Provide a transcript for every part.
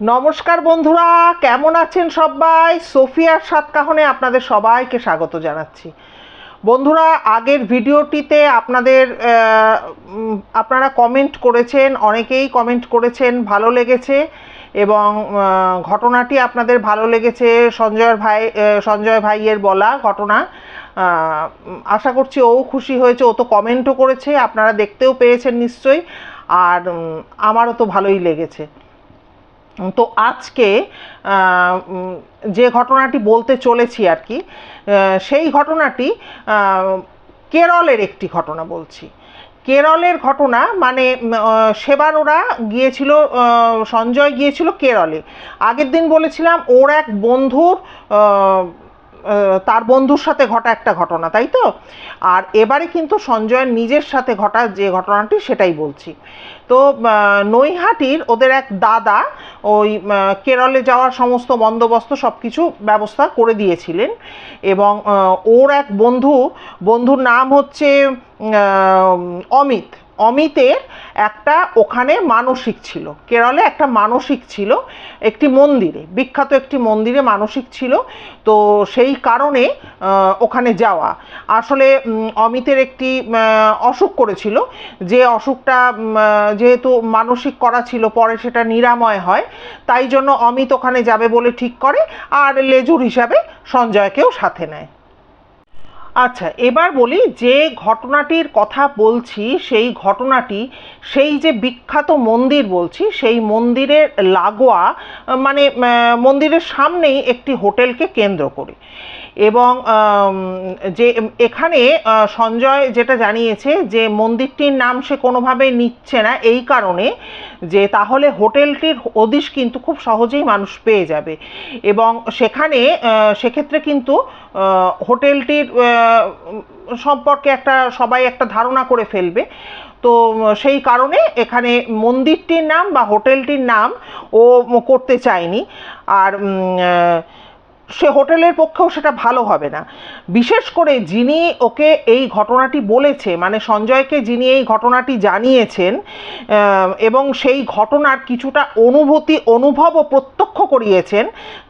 নমস্কার বন্ধুরা, কেমন আছেন সবাই? সোফিয়ার সাতকাহনে আপনাদের সবাইকে স্বাগত জানাচ্ছি। বন্ধুরা, আগের ভিডিওটিতে আপনাদের আপনারা কমেন্ট করেছেন, অনেকেই কমেন্ট করেছেন, ভালো লেগেছে এবং ঘটনাটি আপনাদের ভালো লেগেছে, সঞ্জয় ভাই সঞ্জয় ভাইয়ের বলা ঘটনা। আশা করছি ও খুশি হয়েছে, ও তো কমেন্টও করেছে, আপনারা দেখতেও পেয়েছেন নিশ্চয়ই, আর আমারও তো ভালোই লেগেছে। তো আজকে যে ঘটনাটি বলতে চলেছি আর কি সেই ঘটনাটি কেরলের একটি ঘটনা বলছি। কেরলের ঘটনা মানে সেবার ওরা গিয়েছিল সঞ্জয় গিয়েছিল কেরলে। আগের দিন বলেছিলাম, ওর এক বন্ধুর তার বন্ধুর সাথে ঘটা একটা ঘটনা, তাই তো? আর এবারে কিন্তু সঞ্জয়ের নিজের সাথে ঘটা যে ঘটনাটি সেটাই বলছি। তো নৈহাটির ওদের এক দাদা ওই কেরলে যাওয়ার সমস্ত বন্দোবস্ত সব কিছু ব্যবস্থা করে দিয়েছিলেন এবং ওর এক বন্ধু, বন্ধুর নাম হচ্ছে অমিত। অমিতের একটা ওখানে মানসিক ছিল। কেরলে একটা মানসিক ছিল, একটি মন্দিরে, বিখ্যাত একটি মন্দিরে মানসিক ছিল। তো সেই কারণে ওখানে যাওয়া। আসলে অমিতের একটি অসুখ করেছিল। যে অসুখটা যেহেতু মানসিক করা ছিল, পরে সেটা নিরাময় হয়। তাই জন্য অমিত ওখানে যাবে বলে ঠিক করে, আর লেজুর হিসাবে সঞ্জয়কেও সাথে নেয়। আচ্ছা এবার বলি যে ঘটনাটির কথা বলছি, সেই ঘটনাটি, সেই যে বিখ্যাত মন্দির বলছি, সেই মন্দিরের লাগোয়া মানে মন্দিরের সামনেই একটি হোটেলকে কেন্দ্র করে। এবং যে, এখানে সঞ্জয় যেটা জানিয়েছে যে, মন্দিরটির নাম সে কোনোভাবে নিচ্ছে না এই কারণে যে, তাহলে হোটেলটির হদিশ কিন্তু খুব সহজেই মানুষ পেয়ে যাবে। এবং সেখানে সেক্ষেত্রে কিন্তু হোটেলটির সম্পর্কে একটা, সবাই একটা ধারণা করে ফেলবে। তো সেই কারণে এখানে মন্দিরটির নাম বা হোটেলটির নাম ও করতে চায়নি। আর সে হোটেলের পক্ষেও সেটা ভালো হবে না। বিশেষ করে যিনি ওকে এই ঘটনাটি বলেছে মানে সঞ্জয়কে যিনি এই ঘটনাটি জানিয়েছেন এবং সেই ঘটনার কিছুটা অনুভূতি, অনুভব ও প্রত্যক্ষ করিয়েছেন,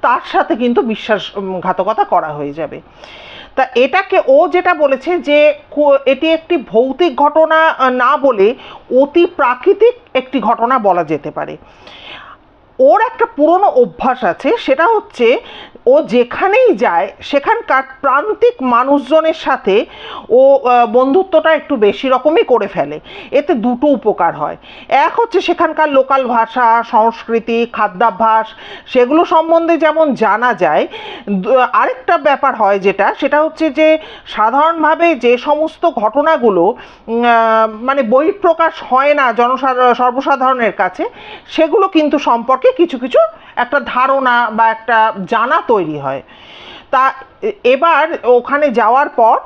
তার সাথে কিন্তু বিশ্বাসঘাতকতা করা হয়ে যাবে। তা এটাকে ও যেটা বলেছে যে এটি একটি ভৌতিক ঘটনা না বলে অতি প্রাকৃতিক একটি ঘটনা বলা যেতে পারে। ওর একটা পুরনো অভ্যাস আছে, সেটা হচ্ছে ও যেখানেই যায়, সেখানকার প্রান্তিক মানুষজনের সাথে ও বন্ধুত্বটা একটু বেশি রকমই করে ফেলে। এতে দুটো উপকার হয়। এক হচ্ছে সেখানকার লোকাল ভাষা, সংস্কৃতি, খাদ্যাভ্যাস, সেগুলো সম্বন্ধে যেমন জানা যায় আরেকটা ব্যাপার হয় যেটা, সেটা হচ্ছে যে সাধারণভাবে যে সমস্ত ঘটনাগুলো মানে বহিঃপ্রকাশ হয় না জনসাধারণ সর্বসাধারণের কাছে, সেগুলো কিন্তু সম্পর্কে কিছু কিছু একটা ধারণা বা একটা জানা তৈরি হয়। তা এবার ওখানে যাওয়ার পর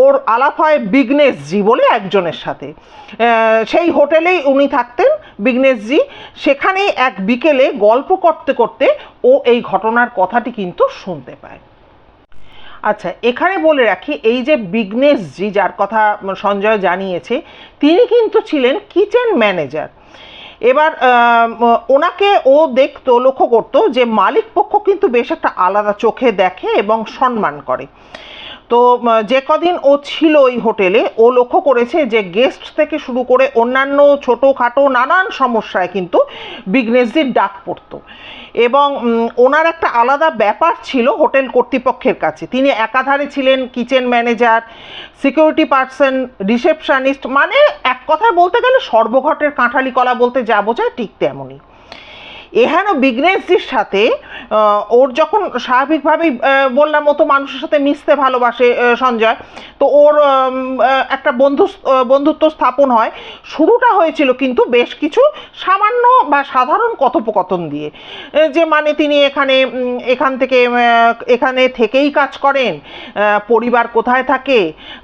ওর আলাপ হয় বিঘ্নেশজি বলে একজনের সাথে। সেই হোটেলেই উনি থাকতেন বিঘ্নেশজি। সেখানেই এক বিকেলে গল্প করতে করতে ও এই ঘটনার কথাটি কিন্তু শুনতে পায়। আচ্ছা এখানে বলে রাখি, এই যে বিঘ্নেশজি যার কথা সঞ্জয় জানিয়েছে, তিনি কিন্তু ছিলেন কিচেন ম্যানেজার। এবার ওনাকে ও দেখতো, লক্ষ্য করতো যে মালিক পক্ষ কিন্তু বেশ একটা আলাদা চোখে দেখে এবং সম্মান করে। তো যে কদিন ও ছিল ওই হোটেলে, ও লক্ষ্য করেছে যে গেস্ট থেকে শুরু করে অন্যান্য ছোটোখাটো নানান সমস্যায় কিন্তু বিঘ্নেশজির ডাক পড়তো। এবং ওনার একটা আলাদা ব্যাপার ছিল হোটেল কর্তৃপক্ষের কাছে। তিনি একাধারে ছিলেন kitchen manager, security person, receptionist মানে এক কথায় বলতে গেলে সর্বঘটের কাঁঠালি কলা বলতে যা বোঝায় ঠিক তেমনই। এহেন বিঘ্নেশজির সাথে ওর যখন স্বাভাবিকভাবেই বললাম মতো মানুষের সাথে মিশতে ভালোবাসে সঞ্জয়, তো ওর একটা বন্ধু বন্ধুত্ব স্থাপন হয়। শুরুটা হয়েছিল কিন্তু বেশ কিছু সামান্য বা সাধারণ কথোপকথন দিয়ে। যে মানে তিনি এখানে এখান থেকে এখানে থেকেই কাজ করেন পরিবার কোথায় থাকে,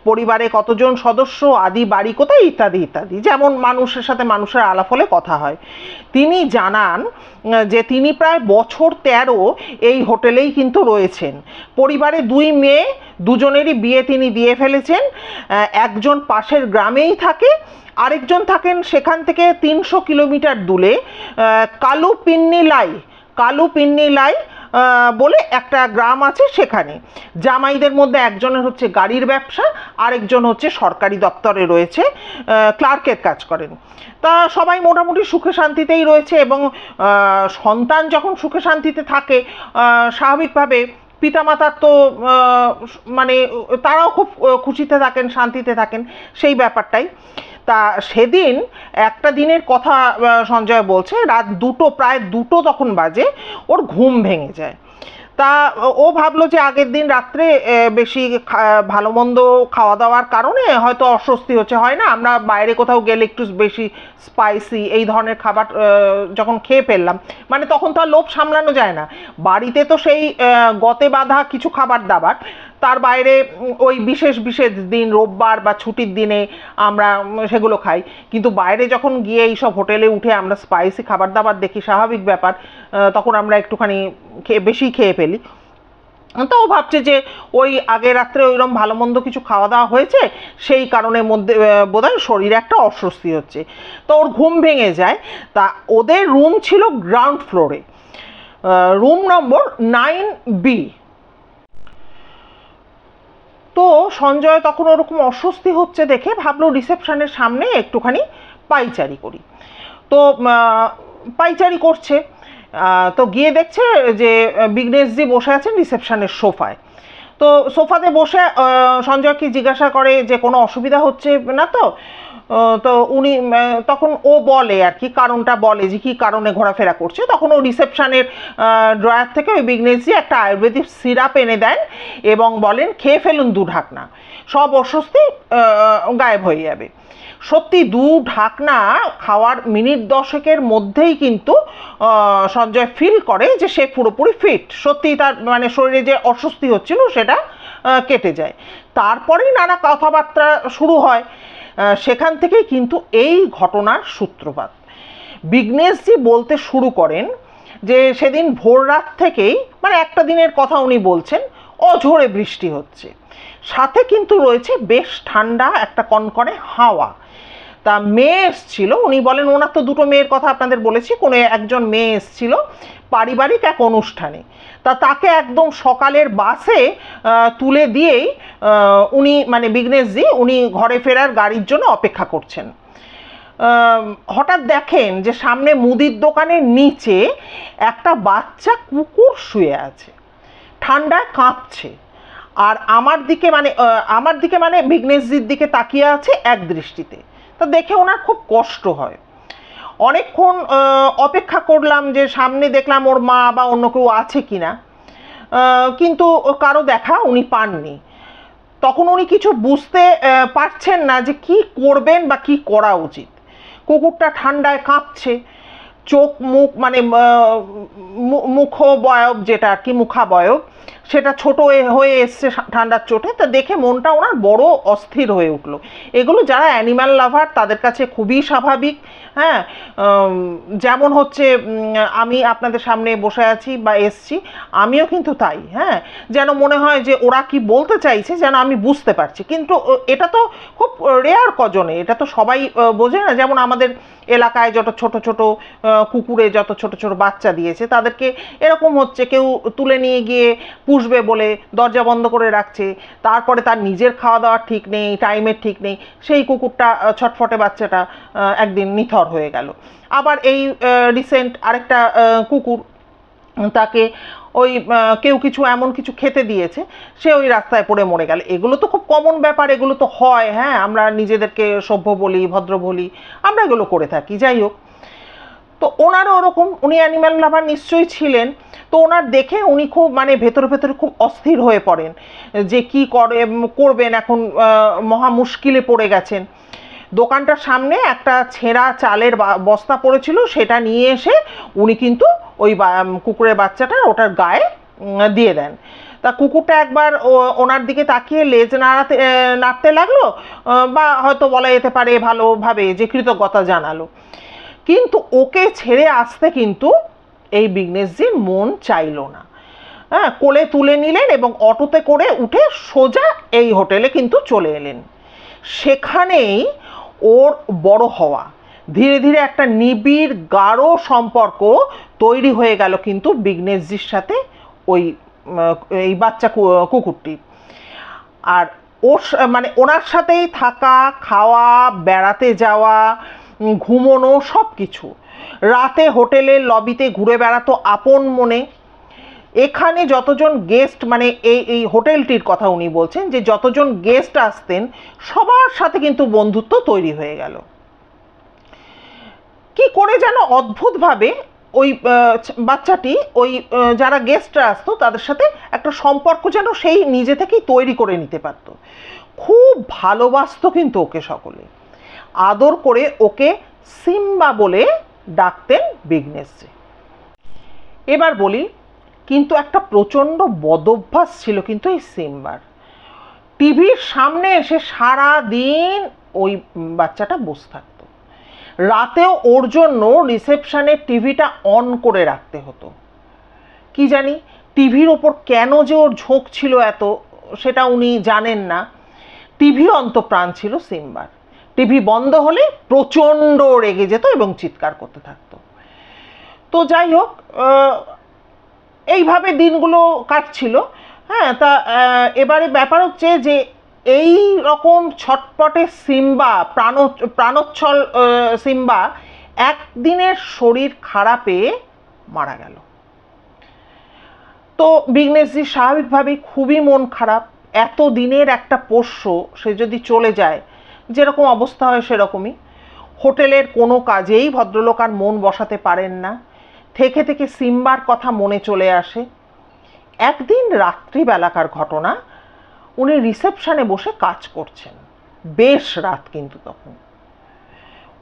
পরিবারে কতজন সদস্য, আদি বাড়ি কোথায়, ইত্যাদি ইত্যাদি। যেমন মানুষের সাথে মানুষের আলাপ হলে কথা হয়। তিনি জানান যে তিনি প্রায় বছর তেরো এই হোটেলেই কিন্তু রয়েছেন। পরিবারে দুই মেয়ে, দুজনেরই বিয়ে তিনি দিয়ে ফেলেছেন। একজন পাশের গ্রামেই থাকে, আরেকজন থাকেন সেখান থেকে তিনশো কিলোমিটার দূরে কালু পিন্নিলাই কালু পিন্নিলাই বলে একটা গ্রাম আছে সেখানে। জামাইদের মধ্যে একজনের হচ্ছে গাড়ির ব্যবসা, আরেকজন হচ্ছে সরকারি দপ্তরে রয়েছে ক্লার্কের কাজ করেন। তা সবাই মোটামুটি সুখে শান্তিতেই রয়েছে এবং সন্তান যখন সুখে শান্তিতে থাকে স্বাভাবিকভাবে পিতামাতার তো মানে তারাও খুব খুশিতে থাকেন, শান্তিতে থাকেন, সেই ব্যাপারটাই। তা সেদিন একটা দিনের কথা সঞ্জয় বলছে, রাত দুটো, প্রায় দুটো তখন বাজে, ওর ঘুম ভেঙে যায়। তা ও ভাবলো যে আগের দিন রাত্রে বেশি ভালো মন্দ খাওয়া দাওয়ার কারণে হয়তো অস্বস্তি হচ্ছে, হয় না? আমরা বাইরে কোথাও গেলে একটু বেশি স্পাইসি এই ধরনের খাবার যখন খেয়ে ফেললাম মানে তখন তো আর লোভ সামলানো যায় না। বাড়িতে তো সেই গতে বাঁধা কিছু খাবার দাবার তার বাইরে ওই বিশেষ বিশেষ দিন, রোববার বা ছুটির দিনে আমরা সেগুলো খাই। কিন্তু বাইরে যখন গিয়ে এইসব হোটেলে উঠে আমরা স্পাইসি খাবার দাবার দেখি, স্বাভাবিক ব্যাপার তখন আমরা একটুখানি খেয়ে, বেশি খেয়ে ফেলি। তো ভাবছে যে ওই আগের রাত্রে ওইরকম ভালো মন্দ কিছু খাওয়া দাওয়া হয়েছে, সেই কারণের মধ্যে বোধহয় শরীরে একটা অস্বস্তি হচ্ছে। তো ওর ঘুম ভেঙে যায়। তা ওদের রুম ছিল গ্রাউন্ড ফ্লোরে রুম নম্বর নাইন বি তো সঞ্জয় তখন ওরকম অস্বস্তি হচ্ছে দেখে ভাবলো রিসেপশানের সামনে একটুখানি পাইচারি করি। তো পাইচারি করছে। তো গিয়ে দেখছে যে বিঘ্নেশজি বসে আছেন রিসেপশানের সোফায়। তো সোফাতে বসে সঞ্জয়কে জিজ্ঞাসা করে যে কোনো অসুবিধা হচ্ছে না তো? তো উনি তখন ও বলে আর কি, কারণটা বলে যে কী কারণে ঘোরাফেরা করছে। তখন ও রিসেপশনের ড্রয়ার থেকে ওই বিঘ্নেশজি একটা আয়ুর্বেদিক সিরাপ এনে দেন এবং বলেন, খেয়ে ফেলুন দু ঢাকনা। সব অস্বস্তি গায়েব হয়ে যাবে। সত্যি দু ঢাকনা খাওয়ার মিনিট দশেকের মধ্যেই কিন্তু সঞ্জয় ফিল করে যে সে পুরোপুরি ফিট সত্যি তার মানে শরীরে যে অস্বস্তি হচ্ছিল সেটা কেটে যায়। তারপরেই নানা কথাবার্তা শুরু হয়। সেখান থেকেই কিন্তু এই ঘটনার সূত্রপাত। বিঘ্নেশজি বলতে শুরু করেন যে সেদিন ভোর রাত থেকেই মানে একটা দিনের কথা উনি বলছেন, অঝোরে বৃষ্টি হচ্ছে। সাথে কিন্তু রয়েছে বেশ ঠান্ডা একটা কনকনে হাওয়া। তা মেয়ে এসছিল, উনি বলেন, ওনার তো দুটো মেয়ের কথা আপনাদের বলেছি, কোনো একজন মেয়ে এসছিল পারিবারিক এক অনুষ্ঠানে। তা তাকে একদম সকালের বাসে তুলে দিয়েই উনি মানে বিঘ্নেশজি, উনি ঘরে ফেরার গাড়ির জন্য অপেক্ষা করছেন। হঠাৎ দেখেন যে সামনে মুদির দোকানের নিচে একটা বাচ্চা কুকুর শুয়ে আছে। ঠান্ডায় কাঁপছে। আর আমার দিকে মানে আমার দিকে মানে বিঘ্নেশজির দিকে তাকিয়ে আছে এক দৃষ্টিতে। তা দেখে ওনার খুব কষ্ট হয়। অনেকক্ষণ অপেক্ষা করলাম যে সামনে দেখলাম ওর মা বা অন্য কেউ আছে কি না কিন্তু কারও দেখা উনি পাননি। তখন উনি কিছু বুঝতে পারছেন না যে কি করবেন বা কি করা উচিত। কুকুরটা ঠান্ডায় কাঁপছে। চোখ মুখ মানে আহ, মু- মুখবয়ব যেটা আর কি মুখাবয়ব। সেটা ছোট হয়ে- এসছে ঠান্ডার চোটে, তা দেখে মনটা ওনার বড় অস্থির হয়ে উঠল। এগুলো যারা অ্যানিম্যাল লাভার তাদের কাছে খুবই স্বাভাবিক হ্যাঁ? যেমন হচ্ছে আমি আপনাদের সামনে বসে আছি বা এসছি, আমিও কিন্তু তাই হ্যাঁ? যেন মনে হয় যে ওরা কি বলতে চাইছে, যেন আমি বুঝতে পারছি। কিন্তু এটা তো খুব রেয়ার কজনে, এটা তো সবাই বোঝে না। যেমন আমাদের এলাকায় যত ছোট ছোট কুকুরে যত ছোট ছোট বাচ্চা দিয়েছে, তাদেরকে এরকম হচ্ছে, কেউ তুলে নিয়ে গিয়ে পুষবে বলে দরজা বন্ধ করে রাখছে। তারপরে তার নিজের খাওয়া দাওয়ার ঠিক নেই, টাইমের ঠিক নেই। সেই কুকুরটা ছটফটে বাচ্চাটা একদিন নিথর হয়ে গেল। আবার এই রিসেন্ট আরেকটা কুকুর তাকে ওই কেউ কিছু এমন কিছু খেতে দিয়েছে, সে ওই রাস্তায় পড়ে মরে গেল। এগুলো তো খুব কমন ব্যাপার, এগুলো তো হয় হ্যাঁ? আমরা নিজেদেরকে সভ্য বলি, ভদ্র বলি, আমরা এগুলো করে থাকি। যাই হোক তো ওনারও ওরকম, উনি অ্যানিম্যাল লাভার নিশ্চয়ই ছিলেন। তো ওনার দেখে উনি খুব মানে ভেতরে ভেতরে খুব অস্থির হয়ে পড়েন যে কি করে করবেন এখন মহা মুশকিলে পড়ে গেছেন। দোকানটার সামনে একটা ছেঁড়া চালের বস্তা পড়েছিল, সেটা নিয়ে এসে উনি কিন্তু ওই কুকুরের বাচ্চাটা ওটার গায়ে দিয়ে দেন। তা কুকুরটা একবার ওনার দিকে তাকিয়ে লেজ নাড়াতে নাড়তে লাগল বা হয়তো বলা যেতে পারে ভালোভাবে যে কৃতজ্ঞতা জানালো। কিন্তু ওকে ছেড়ে আসতে কিন্তু এই বিঘ্নেশজির মন চাইলো না। হ্যাঁ কোলে তুলে নিলেন এবং অটোতে করে উঠে সোজা এই হোটেলে কিন্তু চলে এলেন। সেখানেই ওর বড় হওয়া, ধীরে ধীরে একটা নিবিড়, গাঢ় সম্পর্ক তৈরি হয়ে গেল কিন্তু বিঘ্নেশজির সাথে ওই এই বাচ্চা কু- কুকুরটির আর ওর মানে ওনার সাথেই থাকা, খাওয়া, বেড়াতে যাওয়া ঘুমোনো সব কিছু রাতে হোটেলের লবিতে ঘুরে বেড়াতো আপন মনে। এখানে যতজন গেস্ট মানে এই এই হোটেলটির কথা উনি বলছেন যে, যতজন গেস্ট আসতেন, সবার সাথে কিন্তু বন্ধুত্ব তৈরি হয়ে গেল। কি করে যেন অদ্ভুতভাবে ওই বাচ্চাটি, ওই যারা গেস্টরা আসতো, তাদের সাথে একটা সম্পর্ক যেন সেই নিজে থেকেই তৈরি করে নিতে পারতো। খুব ভালোবাসতো কিন্তু ওকে সকলে। আদর করে ওকে সিম্বা বলে ডাকতেন বিঘ্নেশজি। এবার বলি, কিন্তু একটা প্রচণ্ড বদভ্যাস ছিল কিন্তু এই সিম্বার। টিভির সামনে এসে সারা দিন ওই বাচ্চাটা বসে থাকতো। রাতেও ওর জন্য রিসেপশানে টিভিটা অন করে রাখতে হতো। কি জানি, টিভির ওপর কেন যে ওর ঝোঁক ছিল এত, সেটা উনি জানেন না। টিভি অন্তপ্রাণ ছিল সিম্বার। টিভি বন্ধ হলে প্রচণ্ড রেগে যেত এবং চিৎকার করতে থাকতো। তো যাই হোক এইভাবে দিনগুলো কাটছিল। হ্যাঁ তা এবারে ব্যাপার হচ্ছে যে এই রকম ছটপটে সিম্বা, প্রাণ, প্রাণোচ্ছল সিম্বা একদিনের শরীর খারাপে মারা গেল। তো বিঘ্নেশজি স্বাভাবিকভাবেই খুবই মন খারাপ। এত দিনের একটা পোষ্য সে যদি চলে যায় যেরকম অবস্থা হয় সেরকমই। হোটেলের কোনো কাজেই ভদ্রলোক আর মন বসাতে পারেন না। থেকে থেকে সিম্বার কথা মনে চলে আসে। একদিন রাত্রিবেলাকার ঘটনা, উনি রিসেপশনে বসে কাজ করছেন। বেশ রাত কিন্তু তখন।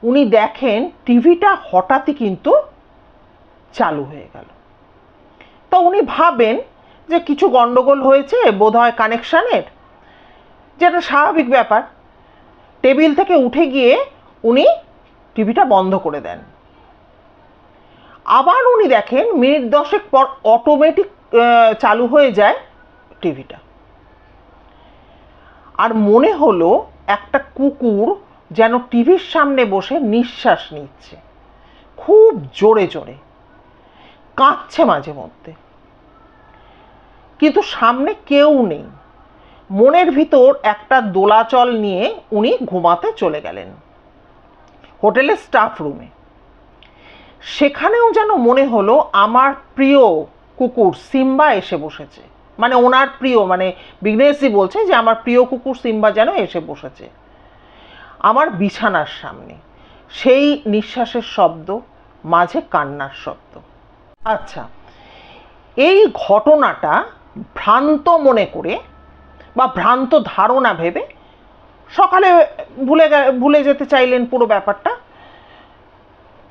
উনি দেখেন টিভিটা হঠাৎই কিন্তু চালু হয়ে গেল। তো উনি ভাবেন যে কিছু গন্ডগোল হয়েছে, বোধহয় কানেকশানের, যেটা স্বাভাবিক ব্যাপার। টেবিল থেকে উঠে গিয়ে উনি টিভিটা বন্ধ করে দেন। আবার উনি দেখেন মিনিট দশেক পর অটোমেটিক চালু হয়ে যায় টিভিটা। আর মনে হলো একটা কুকুর যেন টিভির সামনে বসে নিঃশ্বাস নিচ্ছে। খুব জোরে জোরে। কাঁদছে মাঝে মধ্যে। কিন্তু সামনে কেউ নেই। মনের ভিতর একটা দোলাচল নিয়ে উনি ঘুমাতে চলে গেলেন। হোটেলের স্টাফ রুমে সেখানেও যেন মনে হলো আমার প্রিয় কুকুর সিম্বা এসে বসেছে। মানে ওনার প্রিয় মানে বিঘ্নেশজি বলছে যে আমার প্রিয় কুকুর সিম্বা যেন এসে বসেছে। আমার বিছানার সামনে, সেই নিঃশ্বাসের শব্দ, মাঝে কান্নার শব্দ। আচ্ছা এই ঘটনাটা ভ্রান্ত মনে করে বা ভ্রান্ত ধারণা ভেবে সকালে ভুলে ভুলে যেতে চাইলেন পুরো ব্যাপারটা।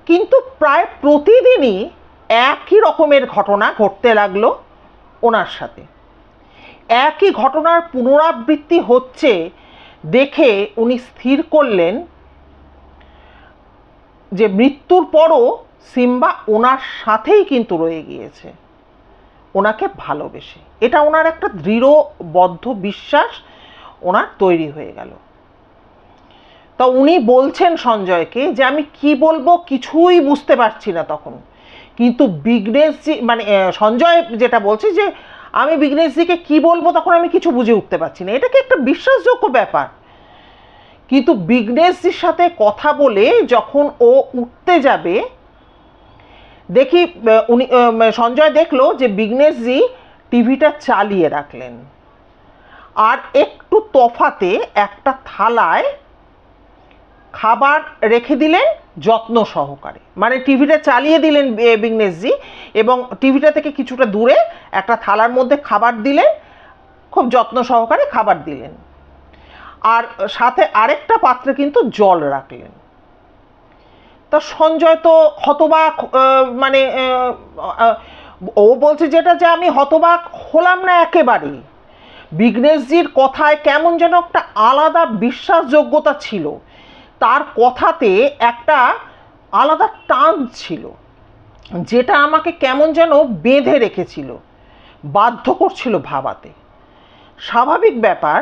কিন্তু প্রায় প্রতিদিনই একই রকমের ঘটনা ঘটতে লাগল ওনার সাথে। একই ঘটনার পুনরাবৃত্তি হচ্ছে দেখে উনি স্থির করলেন যে মৃত্যুর পরও সিম্বা ওনার সাথেই কিন্তু রয়ে গিয়েছে। ওনাকে ভালোবেসে। এটা ওনার একটা দৃঢ় বদ্ধ বিশ্বাস ওনার তৈরি হয়ে গেল। তা উনি বলছেন সঞ্জয়কে যে আমি কি বলব কিছুই বুঝতে পারছি না তখন। কিন্তু বিঘ্নেশজি মানে সঞ্জয় যেটা বলছে যে আমি বিঘ্নেশজিকে কি বলব তখন আমি কিছু বুঝে উঠতে পারছি না। এটা কি একটা বিশ্বাসযোগ্য ব্যাপার? কিন্তু বিঘ্নেশজির সাথে কথা বলে যখন ও উঠতে যাবে দেখি উনি সঞ্জয় দেখল যে বিঘ্নেশজি টিভিটা চালিয়ে রাখলেন। আর একটু তফাতে একটা থালায় খাবার রেখে দিলেন যত্ন সহকারে। মানে টিভিটা চালিয়ে দিলেন বিঘ্নেশজি এবং টিভিটা থেকে কিছুটা দূরে একটা থালার মধ্যে খাবার দিলেন, খুব যত্ন সহকারে খাবার দিলেন। আর সাথে আরেকটা পাত্রে কিন্তু জল রাখলেন। তা সঞ্জয় তো হতবাক মানে ও বলছে যেটা যে আমি হতবাক হলাম না একেবারেই। বিঘ্নেশজির কথায় কেমন যেন একটা আলাদা বিশ্বাসযোগ্যতা ছিল। তার কথাতে একটা আলাদা টান ছিল, যেটা আমাকে কেমন যেন বেঁধে রেখেছিল, বাধ্য করছিল ভাবাতে। স্বাভাবিক ব্যাপার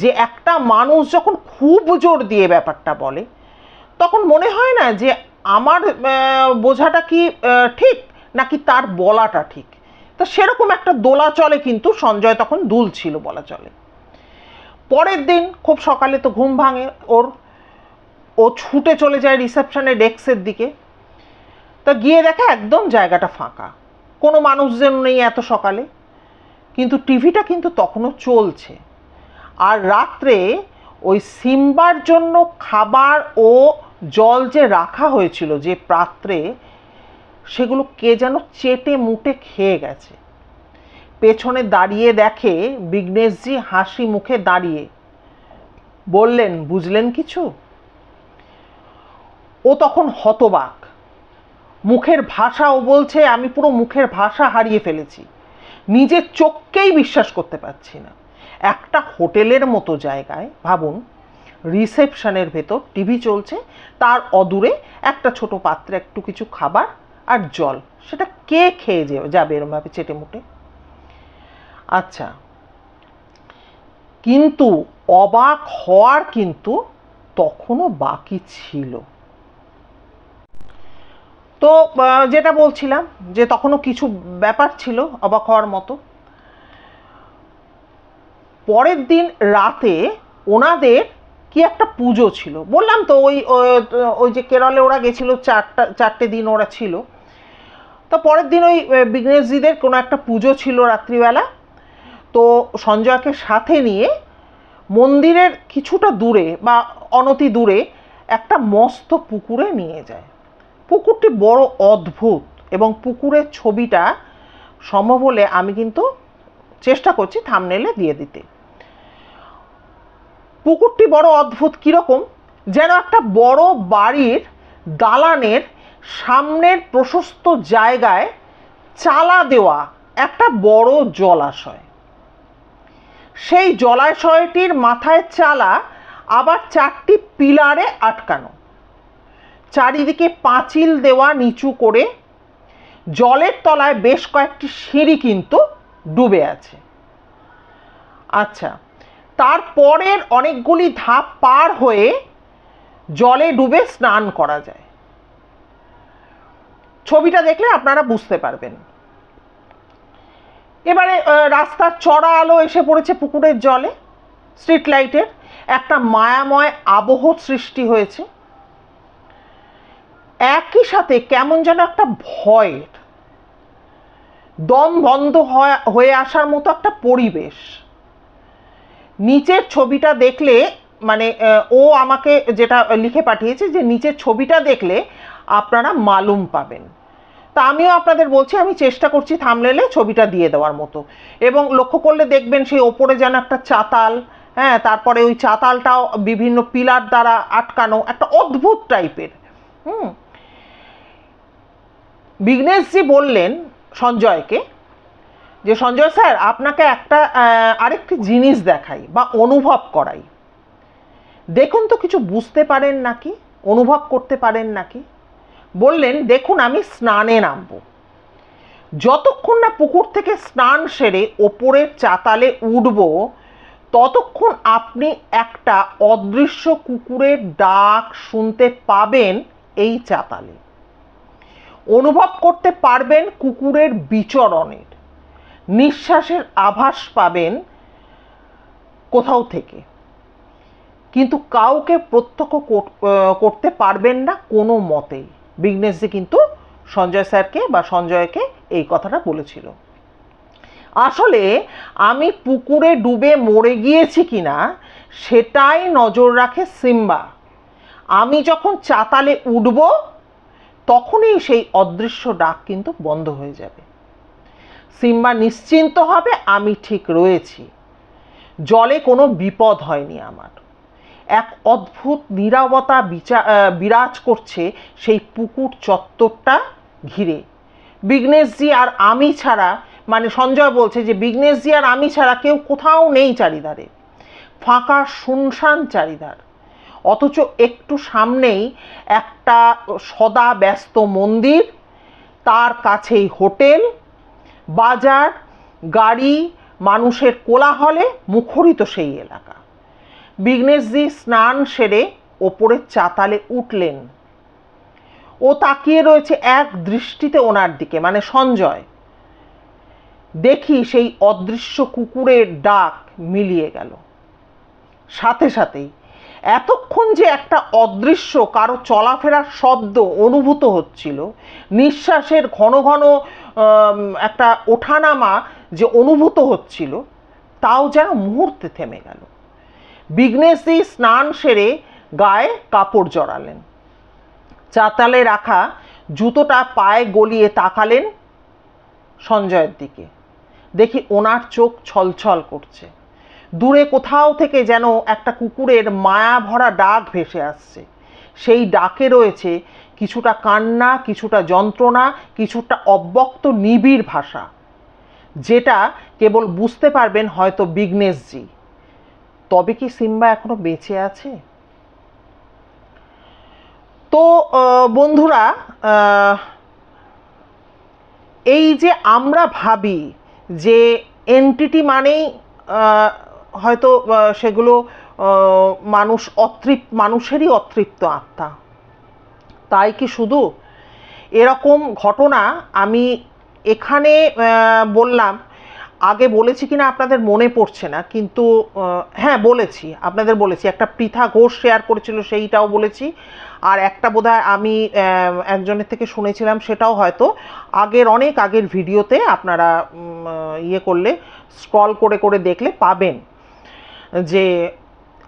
যে একটা মানুষ যখন খুব জোর দিয়ে ব্যাপারটা বলে তখন মনে হয় না যে আমার বোঝাটা কি ঠিক নাকি তার বলাটা ঠিক? তো সেরকম একটা দোলা চলে কিন্তু সঞ্জয় তখন দুল ছিল বলা চলে। পরের দিন খুব সকালে তো ঘুম ভাঙে ওর। ও ছুটে চলে যায় রিসেপশনে ডেস্কের দিকে। তা গিয়ে দেখে একদম জায়গাটা ফাঁকা। কোনো মানুষজন নেই এত সকালে। কিন্তু টিভিটা কিন্তু তখনও চলছে। আর রাত্রে ওই সিম্বার জন্য খাবার ও জল যে রাখা হয়েছিল যে পাত্রে, সেগুলো কে যেন চেটে মুটে খেয়ে গেছে। পেছনে দাঁড়িয়ে দেখে বিঘ্নেশজি হাসি মুখে দাঁড়িয়ে বললেন, বুঝলেন কিছু? ও তখন হতবাক। মুখের ভাষা ও বলছে, আমি পুরো মুখের ভাষা হারিয়ে ফেলেছি। নিজের চোখকেই বিশ্বাস করতে পারছি না। একটা হোটেলের মতো জায়গায়, ভাবুন রিসেপশনের ভেতর টিভি চলছে, তার অদূরে একটা ছোট পাত্রে একটু কিছু খাবার আর জল। সেটা কে খেয়ে যাবে এরমভাবে চেটে মুটে? আচ্ছা কিন্তু অবাক হওয়ার কিন্তু তখনও বাকি ছিল। তো যেটা বলছিলাম, যে তখনও কিছু ব্যাপার ছিল অবাক হওয়ার মতো। পরের দিন রাতে ওনাদের কি একটা পুজো ছিল। বললাম তো ওই ওই যে কেরলে ওরা গেছিল, চারটা, চারটে দিন ওরা ছিল। তো পরের দিন ওই বিঘ্নেশজিদের কোনো একটা পুজো ছিল রাত্রিবেলা। তো সঞ্জয়কে সাথে নিয়ে মন্দিরের কিছুটা দূরে বা অনতি দূরে একটা মস্ত পুকুরে নিয়ে যায়। পুকুরটি বড় অদ্ভুত এবং পুকুরের ছবিটা সম্ভব হলে আমি কিন্তু চেষ্টা করছি থামনেলে দিয়ে দিতে। পুকুরটি বড় অদ্ভুত কীরকম? যেন একটা বড় বাড়ির দালানের সামনের প্রশস্ত জায়গায় চালা দেওয়া একটা বড় জলাশয়। সেই জলাশয়টির মাথায় চালা আবার চারটি পিলারে আটকানো। চারিদিকে পাঁচিল দেওয়া নিচু করে জলের তলায় বেশ কয়েকটি সিঁড়ি কিন্তু ডুবে আছে। আচ্ছা তারপরের অনেকগুলি ধাপ পার হয়ে জলে ডুবে স্নান করা যায়। ছবিটা দেখলে আপনারা বুঝতে পারবেন। এবারে রাস্তার চড়া আলো এসে পড়েছে পুকুরের জলে। স্ট্রিট লাইটের একটা মায়াময় আবহ সৃষ্টি হয়েছে। একই সাথে কেমন যেন একটা ভয়ের, দম বন্ধ হয়- হয়ে আসার মতো একটা পরিবেশ। নিচের ছবিটা দেখলে মানে ও আমাকে যেটা লিখে পাঠিয়েছে যে নিচের ছবিটা দেখলে আপনারা মালুম পাবেন। তা আমিও আপনাদের বলছি, আমি চেষ্টা করছি থামলেলে ছবিটা দিয়ে দেওয়ার মতো। এবং লক্ষ্য করলে দেখবেন সেই ওপরে যেন একটা চাতাল হ্যাঁ তারপরে ওই চাতালটাও বিভিন্ন পিলার দ্বারা আটকানো, একটা অদ্ভুত টাইপের। হুম। বিঘ্নেশজি বললেন সঞ্জয়কে যে সঞ্জয় স্যার, আপনাকে একটা আরেকটি জিনিস দেখাই বা অনুভব করাই। দেখুন তো কিছু বুঝতে পারেন নাকি? অনুভব করতে পারেন নাকি? বললেন, দেখুন, আমি স্নানে নামব। যতক্ষণ না পুকুর থেকে স্নান সেরে ওপরের চাতালে উঠব, ততক্ষণ আপনি একটা অদৃশ্য কুকুরের ডাক শুনতে পাবেন এই চাতালে। অনুভব করতে পারবেন কুকুরের বিচরণের। নিঃশ্বাসের আভাস পাবেন কোথাও থেকে। কিন্তু কাউকে প্রত্যক্ষ করতে পারবেন না কোনো মতেই বিঘ্নেশজি কিন্তু সঞ্জয় স্যারকে বা সঞ্জয়কে এই কথাটা বলেছিল। আসলে আমি পুকুরে ডুবে মরে গিয়েছি কিনা, সেটাই নজর রাখে সিম্বা। আমি যখন চাতালে উঠব, তখনই সেই অদৃশ্য ডাক কিন্তু বন্ধ হয়ে যাবে। সিম্বা নিশ্চিন্ত হবে, আমি ঠিক রয়েছি। জলে কোনো বিপদ হয়নি আমার। এক অদ্ভুত নীরবতা বিচা- বিরাজ করছে সেই পুকুর চত্বরটা ঘিরে। বিঘ্নেশজি আর আমি ছাড়া মানে সঞ্জয় বলছে যে, বিঘ্নেশজি আর আমি ছাড়া কেউ কোথাও নেই চারিধারে। ফাঁকা শুনশান চারিধার। অথচ একটু সামনেই একটা সদা ব্যস্ত মন্দির, তার কাছেই হোটেল বাজার, গাড়ি, মানুষের কোলাহলে মুখরিত সেই এলাকা। বিঘ্নেশজি স্নান সেরে ওপরের চাতালে উঠলেন। ও তাকিয়ে রয়েছে এক দৃষ্টিতে ওনার দিকে মানে সঞ্জয়। দেখি সেই অদৃশ্য কুকুরের ডাক মিলিয়ে গেল। সাথে সাথেই, এতক্ষণ যে একটা অদৃশ্য কারও চলাফেরার শব্দ অনুভূত হচ্ছিল, নিঃশ্বাসের ঘন ঘন একটা ওঠানামা যে অনুভূত হচ্ছিল, তাও যেন মুহূর্তে থেমে গেল। বিঘ্নেশজি স্নান সেরে গায়ে কাপড় জড়ালেন। চাতালে রাখা জুতোটা পায়ে গলিয়ে তাকালেন সঞ্জয়ের দিকে। দেখি ওনার চোখ ছলছল করছে। দূরে কোথাও থেকে যেন একটা কুকুরের মায়া ভরা ডাক ভেসে আসছে। সেই ডাকে রয়েছে কিছুটা কান্না, কিছুটা যন্ত্রণা, কিছুটা অব্যক্ত নিবিড় ভাষা, যেটা কেবল বুঝতে পারবেন হয়তো বিঘ্নেশজি। তবে কি সিম্বা এখনও বেঁচে আছে? তো বন্ধুরা এই যে আমরা ভাবি যে এনটিটি মানেই হয়তো সেগুলো মানুষ অতৃপ্ত মানুষেরই অতৃপ্ত আত্মা। তাই কি শুধু? এরকম ঘটনা আমি এখানে বললাম। আগে বলেছি কিনা আপনাদের মনে পড়ছে না, কিন্তু হ্যাঁ বলেছি, আপনাদের বলেছি। একটা পৃথা ঘোষ শেয়ার করেছিল, সেইটাও বলেছি। আর একটা বোধহয় আমি একজনের থেকে শুনেছিলাম, সেটাও হয়তো আগের, অনেক আগের ভিডিওতে আপনারা ইয়ে করলে স্ক্রল করে করে দেখলে পাবেন যে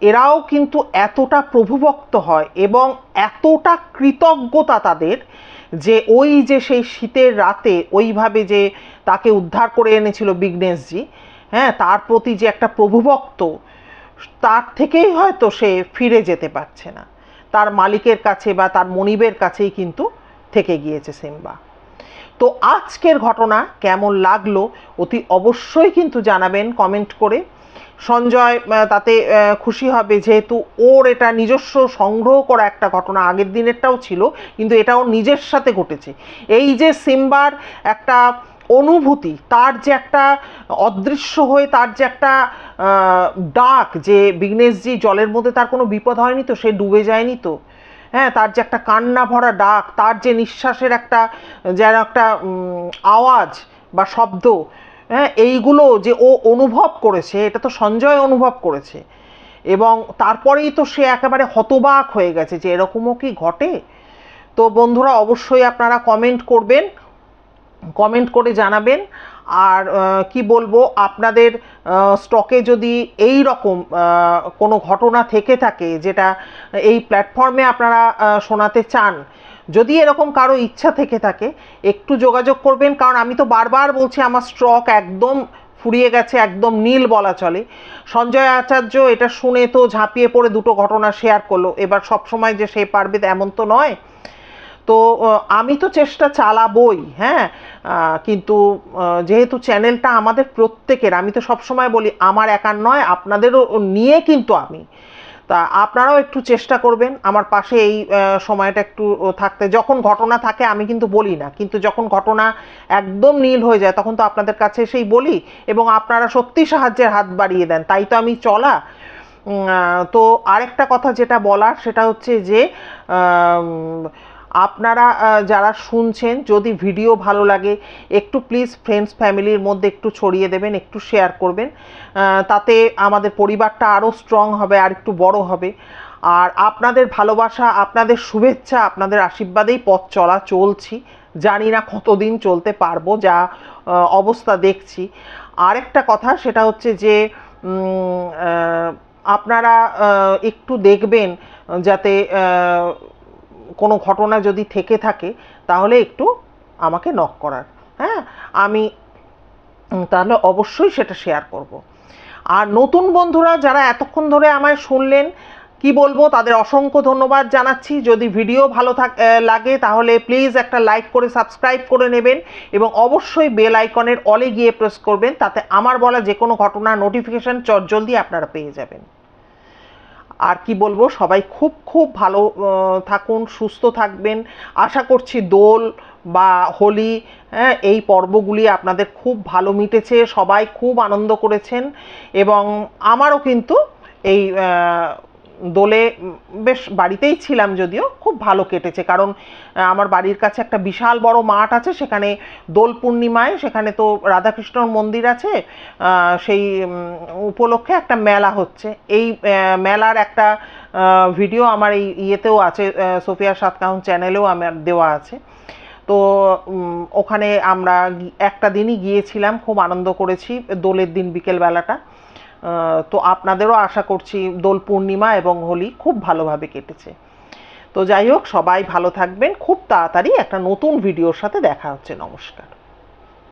এরাও কিন্তু এতটা প্রভুভক্ত হয় এবং এতটা কৃতজ্ঞতা তাদের যে ওই যে সেই শীতের রাতে ওইভাবে যে তাকে উদ্ধার করে এনেছিল বিঘ্নেশজি হ্যাঁ তার প্রতি যে একটা প্রভুভক্ত, তার থেকেই হয়তো সে ফিরে যেতে পারছে না। তার মালিকের কাছে বা তার মনিবের কাছেই কিন্তু থেকে গিয়েছে সিম্বা। তো আজকের ঘটনা কেমন লাগল অতি অবশ্যই কিন্তু জানাবেন, কমেন্ট করে। সঞ্জয় তাতে খুশি হবে যেহেতু ওর এটা নিজস্ব সংগ্রহ করা একটা ঘটনা, আগের দিনেরটাও ছিল, কিন্তু এটাও নিজের সাথে ঘটেছে। এই যে সিম্বার একটা অনুভূতি, তার যে একটা অদৃশ্য হয়ে, তার যে একটা ডাক যে বিঘ্নেশজি জলের মধ্যে তার কোনো বিপদ হয়নি তো, সে ডুবে যায়নি তো? হ্যাঁ তার যে একটা কান্না ভরা ডাক, তার যে নিঃশ্বাসের একটা, যেন একটা আওয়াজ বা শব্দ হ্যাঁ এইগুলো যে ও অনুভব করেছে, এটা তো সঞ্জয় অনুভব করেছে। এবং তারপরেই তো সে একেবারে হতবাক হয়ে গেছে যে এরকমও কি ঘটে? তো বন্ধুরা, অবশ্যই আপনারা কমেন্ট করবেন কমেন্ট করে জানাবেন। আর কি বলব, আপনাদের স্টকে যদি এই রকম কোনো ঘটনা থেকে থাকে, যেটা এই প্ল্যাটফর্মে আপনারা শোনাতে চান যদি এরকম কারও ইচ্ছা থেকে থাকে, একটু যোগাযোগ করবেন, কারণ আমি তো বারবার বলছি আমার স্টক একদম ফুরিয়ে গেছে, একদম নীল বলা চলে। সঞ্জয় আচার্য এটা শুনে তো ঝাঁপিয়ে পড়ে দুটো ঘটনা শেয়ার করল। এবার সব সময় যে সে পারবে এমন তো নয়। তো আমি তো চেষ্টা চালাবই হ্যাঁ? কিন্তু যেহেতু চ্যানেলটা আমাদের প্রত্যেকের, আমি তো সবসময় বলি আমার একার নয়, আপনাদেরও নিয়ে কিন্তু আমি। তা আপনারাও একটু চেষ্টা করবেন। আমার পাশে এই সময়টা একটু থাকতে। যখন ঘটনা থাকে, আমি কিন্তু বলি না। কিন্তু যখন ঘটনা একদম নীল হয়ে যায়, তখন তো আপনাদের কাছে সেই বলি এবং আপনারা সত্যি সাহায্যের হাত বাড়িয়ে দেন। তাই তো আমি চলা। তো আরেকটা কথা যেটা বলার, সেটা হচ্ছে যে আপনারা যারা শুনছেন, যদি ভিডিও ভালো লাগে, একটু প্লিজ ফ্রেন্ডস ফ্যামিলির মধ্যে একটু ছড়িয়ে দেবেন, একটু শেয়ার করবেন তাতে আমাদের পরিবারটা আরও স্ট্রং হবে, আর একটু বড় হবে। আর আপনাদের ভালোবাসা, আপনাদের শুভেচ্ছা, আপনাদের আশীর্বাদেই পথ চলা চলছি। জানি না কতদিন চলতে পারব, যা অবস্থা দেখছি। আরেকটা কথা, সেটা হচ্ছে যে আপনারা একটু দেখবেন, যাতে কোনো ঘটনা যদি থেকে থাকে, তাহলে একটু আমাকে নক করার। হ্যাঁ? আমি তাহলে অবশ্যই সেটা শেয়ার করব। আর নতুন বন্ধুরা যারা এতক্ষণ ধরে আমায় শুনলেন, কি বলব, তাদের অসংখ্য ধন্যবাদ জানাচ্ছি। যদি ভিডিও ভালো থাক লাগে, তাহলে প্লিজ একটা লাইক করে সাবস্ক্রাইব করে নেবেন এবং অবশ্যই বেল আইকনের অলে গিয়ে প্রেস করবেন, তাতে আমার বলা যে কোনো ঘটনার নোটিফিকেশান চটজলদি আপনারা পেয়ে যাবেন। আর কি বলব, সবাই খুব খুব ভালো থাকুন, সুস্থ থাকবেন। আশা করছি দোল বা হোলি হ্যাঁ এই পর্বগুলি আপনাদের খুব ভালো মিটেছে, সবাই খুব আনন্দ করেছেন এবং আমারও কিন্তু এই দোলে বেশ বাড়িতেই ছিলাম যদিও, খুব ভালো কেটেছে। কারণ আমার বাড়ির কাছে একটা বিশাল বড় মাঠ আছে, সেখানে দোল পূর্ণিমায় সেখানে তো রাধাকৃষ্ণর মন্দির আছে সেই উপলক্ষে একটা মেলা হচ্ছে। এই মেলার একটা ভিডিও আমার এই ইয়েতেও আছে সোফিয়া সাতকাহন চ্যানেলেও আমার দেওয়া আছে। তো ওখানে আমরা একটা দিনই গিয়েছিলাম, খুব আনন্দ করেছি দোলের দিন বিকেলবেলাটা। তো আপনাদেরও আশা করছি দোল পূর্ণিমা এবং হোলি খুব ভালোভাবে কেটেছে। তো যাই হোক, সবাই ভালো থাকবেন। খুব তাড়াতাড়ি একটা নতুন ভিডিওর সাথে দেখা হচ্ছে। নমস্কার।